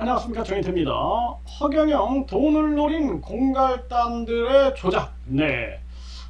안녕하십니까 정인태입니다. 허경영 돈을 노린 공갈단들의 조작. 네.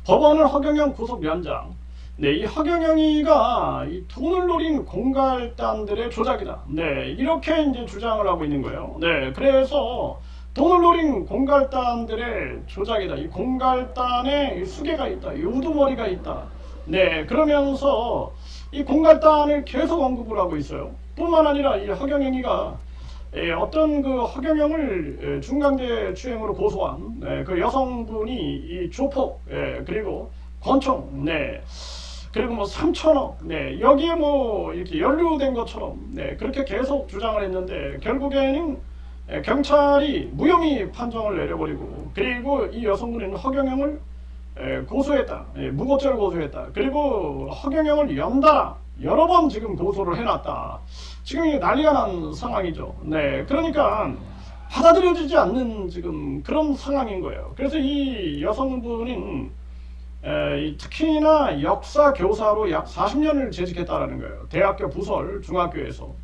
법원은 허경영 구속 연장. 네, 이 허경영이가 이 돈을 노린 공갈단들의 조작이다. 네, 이렇게 이제 주장을 하고 있는 거예요. 네, 그래서 돈을 노린 공갈단들의 조작이다. 이 공갈단에 이 수개가 있다. 이 우두머리가 있다. 네, 그러면서 이 공갈단을 계속 언급을 하고 있어요. 뿐만 아니라 이 허경영이가 예, 어떤 그 허경영을 예, 중강제 추행으로 고소한 예, 그 여성분이 이 조폭 예, 그리고 권총 네. 그리고 뭐 3천억 네. 여기에 뭐 이렇게 연루된 것처럼 네 그렇게 계속 주장을 했는데 결국에는 예, 경찰이 무혐의 판정을 내려버리고 그리고 이 여성분은 허경영을 예, 고소했다 예, 무고죄를 고소했다. 그리고 허경영을 연달아 여러 번 지금 고소를 해놨다 지금 난리가 난 상황이죠. 네, 그러니까 받아들여지지 않는 지금 그런 상황인 거예요. 그래서 이 여성분은 에, 이 특히나 역사 교사로 약 40년을 재직했다라는 거예요. 대학교 부설 중학교에서.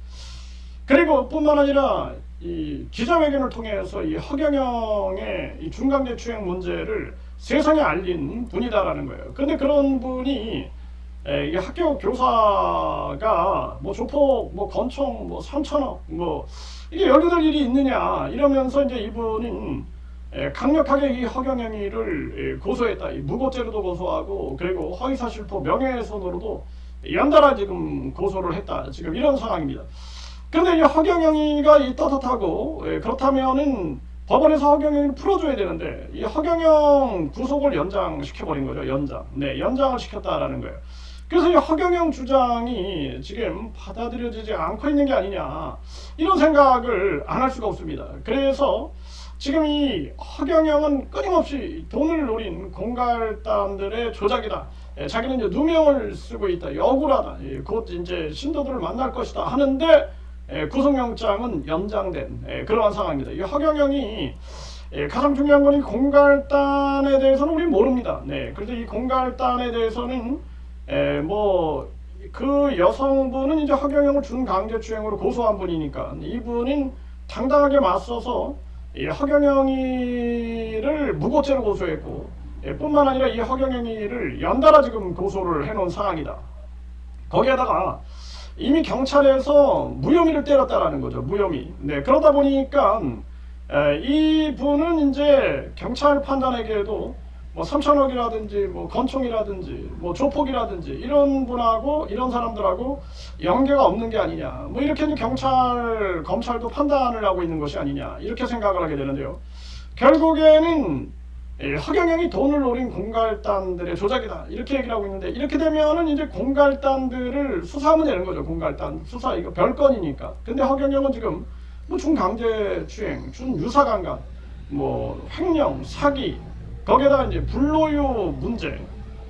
그리고 뿐만 아니라 이 기자회견을 통해서 이 허경영의 이 중강제 추행 문제를 세상에 알린 분이다라는 거예요. 근데 그런 분이 에, 이게 학교 교사가 뭐 조폭, 뭐 건총, 뭐 3천억, 뭐 이게 연루될 일이 있느냐 이러면서 이제 이분은 에, 강력하게 이 허경영이를 에, 고소했다. 이 무고죄로도 고소하고 그리고 허위사실포 명예훼손으로도 연달아 지금 고소를 했다. 지금 이런 상황입니다. 그런데 이 허경영이가 이 떳떳하고 에, 그렇다면은 법원에서 허경영을 풀어줘야 되는데 이 허경영 구속을 연장시켜버린 거죠. 연장. 네, 연장을 시켰다라는 거예요. 그래서 이 허경영 주장이 지금 받아들여지지 않고 있는 게 아니냐 이런 생각을 안 할 수가 없습니다. 그래서 지금 이 허경영은 끊임없이 돈을 노린 공갈단들의 조작이다. 예, 자기는 이제 누명을 쓰고 있다. 억울하다. 예, 곧 이제 신도들을 만날 것이다 하는데 예, 구속영장은 연장된 예, 그러한 상황입니다. 이 허경영이 예, 가장 중요한 건 이 공갈단에 대해서는 우리 모릅니다. 네, 그래서 이 공갈단에 대해서는 에, 뭐, 그 여성분은 이제 허경영을 준강제추행으로 고소한 분이니까 이분은 당당하게 맞서서 이 허경영이를 무고죄로 고소했고 예, 뿐만 아니라 이 허경영이를 연달아 지금 고소를 해놓은 상황이다. 거기에다가 이미 경찰에서 무혐의를 때렸다라는 거죠. 무혐의. 네, 그러다 보니까 에, 이분은 이제 경찰 판단에게도 뭐 3천억이라든지 뭐 건총이라든지 뭐 조폭이라든지 이런 분하고 이런 사람들하고 연계가 없는 게 아니냐. 뭐 이렇게 이제 경찰 검찰도 판단을 하고 있는 것이 아니냐. 이렇게 생각을 하게 되는데요. 결국에는 예, 허경영이 돈을 노린 공갈단들의 조작이다. 이렇게 얘기를 하고 있는데 이렇게 되면은 이제 공갈단들을 수사하면 되는 거죠. 공갈단 수사. 이거 별건이니까. 근데 허경영은 지금 뭐 중강제 추행 준유사강간 뭐 횡령 사기 거기에다가 이제 불로유 문제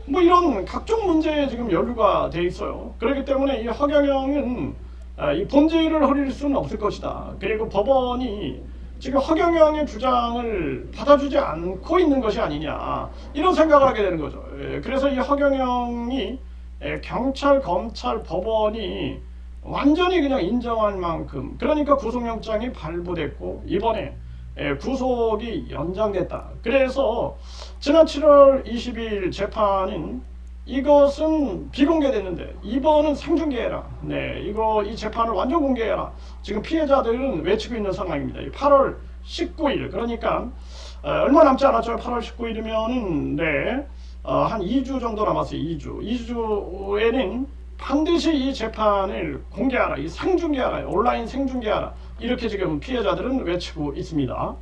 뭐 이런 각종 문제에 지금 연루가 돼 있어요. 그렇기 때문에 이 허경영은 아, 이 본질을 흐릴 수는 없을 것이다. 그리고 법원이 지금 허경영의 주장을 받아주지 않고 있는 것이 아니냐 이런 생각을 하게 되는 거죠. 예, 그래서 이 허경영이 예, 경찰, 검찰, 법원이 완전히 그냥 인정할 만큼 그러니까 구속영장이 발부됐고 이번에 예, 구속이 연장됐다. 그래서 지난 7월 22일 재판인 이것은 비공개됐는데 이번은 생중계해라. 네, 이거 이 재판을 완전 공개해라. 지금 피해자들은 외치고 있는 상황입니다. 8월 19일 그러니까 어, 얼마 남지 않았죠. 8월 19일이면은 네, 어, 한 2주 정도 남았어요. 2주. 2주에는 반드시 이 재판을 공개하라. 이 생중계하라. 온라인 생중계하라. 이렇게 지금 피해자들은 외치고 있습니다.